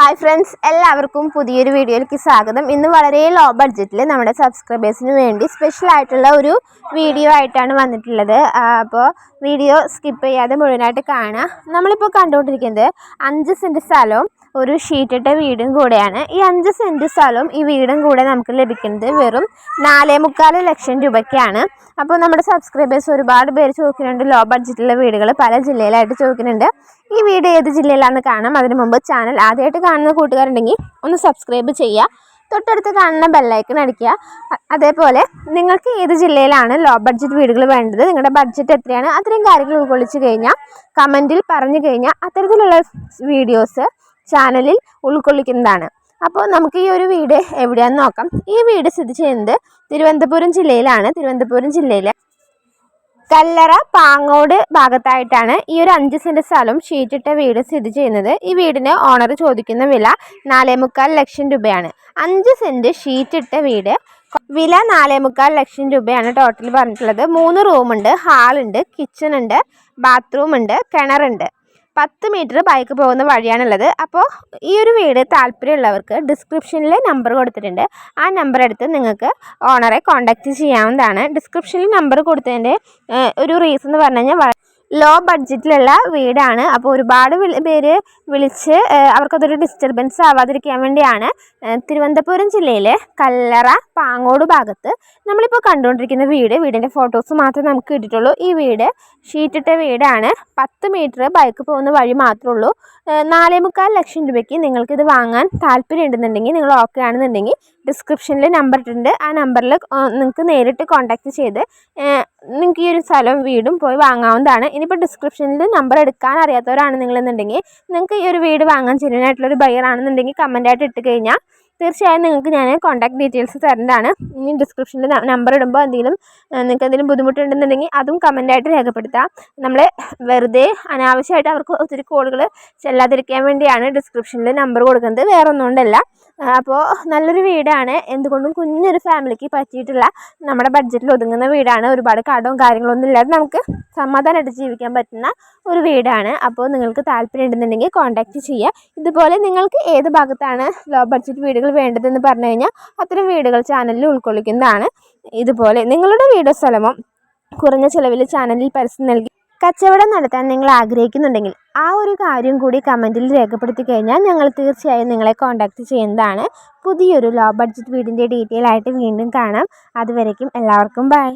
Hi friends എല്ലാവർക്കും പുതിയൊരു വീഡിയോയിലേക്ക് സ്വാഗതം. ഇന്ന് വളരെ ലോ ബഡ്ജറ്റിൽ നമ്മുടെ സബ്സ്ക്രൈബേഴ്സിന് വേണ്ടി സ്പെഷ്യൽ ആയിട്ടുള്ള ഒരു വീഡിയോ ആയിട്ടാണ് വന്നിട്ടുള്ളത്. അപ്പോൾ വീഡിയോ സ്കിപ്പ് ചെയ്യാതെ മുഴുവനായിട്ട് കാണുക നമ്മളിപ്പോൾ കണ്ടുകൊണ്ടിരിക്കുന്നത് അഞ്ച് സെന്റ് സ്ഥലവും ഒരു ഷീറ്റിട്ട വീടും കൂടെയാണ്. ഈ അഞ്ച് സെന്റ് സ്ഥലവും ഈ വീടും കൂടെ നമുക്ക് ലഭിക്കുന്നത് വെറും നാലേ മുക്കാൽ ലക്ഷം രൂപയ്ക്കാണ്. അപ്പോൾ നമ്മുടെ സബ്സ്ക്രൈബേഴ്സ് ഒരുപാട് പേര് ചോദിക്കുന്നുണ്ട് ലോ ബഡ്ജറ്റിലുള്ള വീടുകൾ പല ജില്ലയിലായിട്ട് ചോദിക്കുന്നുണ്ട്. ഈ വീട് ഏത് ജില്ലയിലാണെന്ന് കാണാം. അതിനു മുമ്പ് ചാനൽ ആദ്യമായിട്ട് കാണുന്ന കൂട്ടുകാരുണ്ടെങ്കിൽ ഒന്ന് സബ്സ്ക്രൈബ് ചെയ്യുക. തൊട്ടടുത്ത് കാണുന്ന ബെല്ലൈക്കൺ അടിക്കുക. അതേപോലെ നിങ്ങൾക്ക് ഏത് ജില്ലയിലാണ് ലോ ബഡ്ജറ്റ് വീടുകൾ വേണ്ടത് നിങ്ങളുടെ ബഡ്ജറ്റ് എത്രയാണ് അത്രയും കാര്യങ്ങൾ ഉൾക്കൊള്ളിച്ച് കഴിഞ്ഞാൽ കമന്റിൽ പറഞ്ഞു കഴിഞ്ഞാൽ അത്തരത്തിലുള്ള വീഡിയോസ് ചാനലിൽ ഉൾക്കൊള്ളിക്കുന്നതാണ്. അപ്പോൾ നമുക്ക് ഈ ഒരു വീട് എവിടെയാണെന്ന് നോക്കാം. ഈ വീട് സ്ഥിതി ചെയ്യുന്നത് തിരുവനന്തപുരം ജില്ലയിലാണ്. തിരുവനന്തപുരം ജില്ലയിലെ കല്ലറ പാങ്ങോട് ഭാഗത്തായിട്ടാണ് ഈ ഒരു അഞ്ച് സെന്റ് സ്ഥലം ഷീറ്റിട്ട വീട് സ്ഥിതി ചെയ്യുന്നത്. ഈ വീടിന് ഓണർ ചോദിക്കുന്ന വില നാലേ മുക്കാൽ ലക്ഷം രൂപയാണ്. അഞ്ച് സെന്റ് ഷീറ്റിട്ട വീട്. വില നാലേ മുക്കാൽ ലക്ഷം രൂപയാണ് ടോട്ടൽ പറഞ്ഞിട്ടുള്ളത്. മൂന്ന് റൂമുണ്ട് ഹാളുണ്ട് കിച്ചൺ ഉണ്ട് ബാത്റൂം ഉണ്ട് കിണറുണ്ട്. പത്ത് മീറ്റർ ബൈക്ക് പോകുന്ന വഴിയാണുള്ളത്. അപ്പോൾ ഈ ഒരു വീട് താല്പര്യമുള്ളവർക്ക് ഡിസ്ക്രിപ്ഷനിൽ നമ്പർ കൊടുത്തിട്ടുണ്ട്. ആ നമ്പർ എടുത്ത് നിങ്ങൾക്ക് ഓണറെ കോൺടാക്റ്റ് ചെയ്യാവുന്നതാണ്. ഡിസ്ക്രിപ്ഷനിൽ നമ്പർ കൊടുത്തതിന്റെ ഒരു റീസൺ എന്ന് പറഞ്ഞു കഴിഞ്ഞാൽ ലോ ബഡ്ജറ്റിലുള്ള വീടാണ്. അപ്പോൾ ഒരുപാട് പേര് വിളിച്ച് അവർക്കതൊരു ഡിസ്റ്റർബൻസ് ആവാതിരിക്കാൻ വേണ്ടിയാണ് തിരുവനന്തപുരം ജില്ലയിലെ കല്ലറ പാങ്ങോട് ഭാഗത്ത് നമ്മളിപ്പോൾ കണ്ടുകൊണ്ടിരിക്കുന്ന വീട് വീടിന്റെ ഫോട്ടോസ് മാത്രമേ നമുക്ക് കിട്ടിയിട്ടുള്ളൂ. ഈ വീട് ഷീറ്റിട്ട വീടാണ്. പത്ത് മീറ്റർ ബൈക്ക് പോകുന്ന വഴി മാത്രമേ ഉള്ളൂ. നാലേ മുക്കാൽ ലക്ഷം രൂപയ്ക്ക് നിങ്ങൾക്കിത് വാങ്ങാൻ താല്പര്യം ഉണ്ടെന്നുണ്ടെങ്കിൽ നിങ്ങൾ ഓക്കെ ആണെന്നുണ്ടെങ്കിൽ ഡിസ്ക്രിപ്ഷനിൽ നമ്പർ ഇട്ടിട്ടുണ്ട് ആ നമ്പറിൽ നിങ്ങൾക്ക് നേരിട്ട് കോൺടാക്റ്റ് ചെയ്ത് നിങ്ങൾക്ക് ഈ ഒരു സ്ഥലവും വീടും പോയി വാങ്ങാവുന്നതാണ്. ഇനിയിപ്പോൾ ഡിസ്ക്രിപ്ഷനിൽ നമ്പർ എടുക്കാൻ അറിയാത്തവരാണ് നിങ്ങളെന്നുണ്ടെങ്കിൽ നിങ്ങൾക്ക് ഈ ഒരു വീട് വാങ്ങാൻ ചെല്ലുന്നതായിട്ടുള്ളൊരു ബയർ ആണെന്നുണ്ടെങ്കിൽ കമന്റായിട്ട് ഇട്ട് കഴിഞ്ഞാൽ തീർച്ചയായും നിങ്ങൾക്ക് ഞാൻ കോൺടാക്ട് ഡീറ്റെയിൽസ് തരേണ്ടതാണ്. ഇനി ഡിസ്ക്രിപ്ഷനിൽ നമ്പർ ഇടുമ്പോൾ എന്തെങ്കിലും നിങ്ങൾക്ക് എന്തെങ്കിലും ബുദ്ധിമുട്ടുണ്ടെന്നുണ്ടെങ്കിൽ അതും കമന്റായിട്ട് രേഖപ്പെടുത്താം. നമ്മൾ വെറുതെ അനാവശ്യമായിട്ട് അവർക്ക് ഒത്തിരി കോളുകൾ ചെല്ലാതിരിക്കാൻ വേണ്ടിയാണ് ഡിസ്ക്രിപ്ഷനിൽ നമ്പർ കൊടുക്കുന്നത്. വേറെ ഒന്നും കൊണ്ടല്ല അപ്പോൾ നല്ലൊരു വീടാണ്. എന്തുകൊണ്ടും കുഞ്ഞൊരു ഫാമിലിക്ക് പറ്റിയിട്ടുള്ള നമ്മുടെ ബഡ്ജറ്റിൽ ഒതുങ്ങുന്ന വീടാണ്. ഒരുപാട് കടവും കാര്യങ്ങളൊന്നും ഇല്ലാതെ നമുക്ക് സമാധാനമായിട്ട് ജീവിക്കാൻ പറ്റുന്ന ഒരു വീടാണ്. അപ്പോൾ നിങ്ങൾക്ക് താല്പര്യം ഉണ്ടെന്നുണ്ടെങ്കിൽ കോൺടാക്റ്റ് ചെയ്യുക. ഇതുപോലെ നിങ്ങൾക്ക് ഏത് ഭാഗത്താണ് ലോ ബഡ്ജറ്റ് വീടുകൾ വേണ്ടതെന്ന് പറഞ്ഞു കഴിഞ്ഞാൽ അത്തരം വീടുകൾ ചാനലിൽ ഉൾക്കൊള്ളിക്കുന്നതാണ്. ഇതുപോലെ നിങ്ങളുടെ വീടോ സ്ഥലമോ കുറഞ്ഞ ചിലവിൽ ചാനലിൽ പരസ്യം നൽകി കച്ചവടം നടത്താൻ നിങ്ങൾ ആഗ്രഹിക്കുന്നുണ്ടെങ്കിൽ ആ ഒരു കാര്യം കൂടി കമന്റിൽ രേഖപ്പെടുത്തി കഴിഞ്ഞാൽ ഞങ്ങൾ തീർച്ചയായും നിങ്ങളെ കോൺടാക്റ്റ് ചെയ്യുന്നതാണ്. പുതിയൊരു ലോ ബഡ്ജറ്റ് വീടിന്റെ ഡീറ്റെയിൽ ആയിട്ട് വീണ്ടും കാണാം. അതുവരേക്കും എല്ലാവർക്കും ബൈ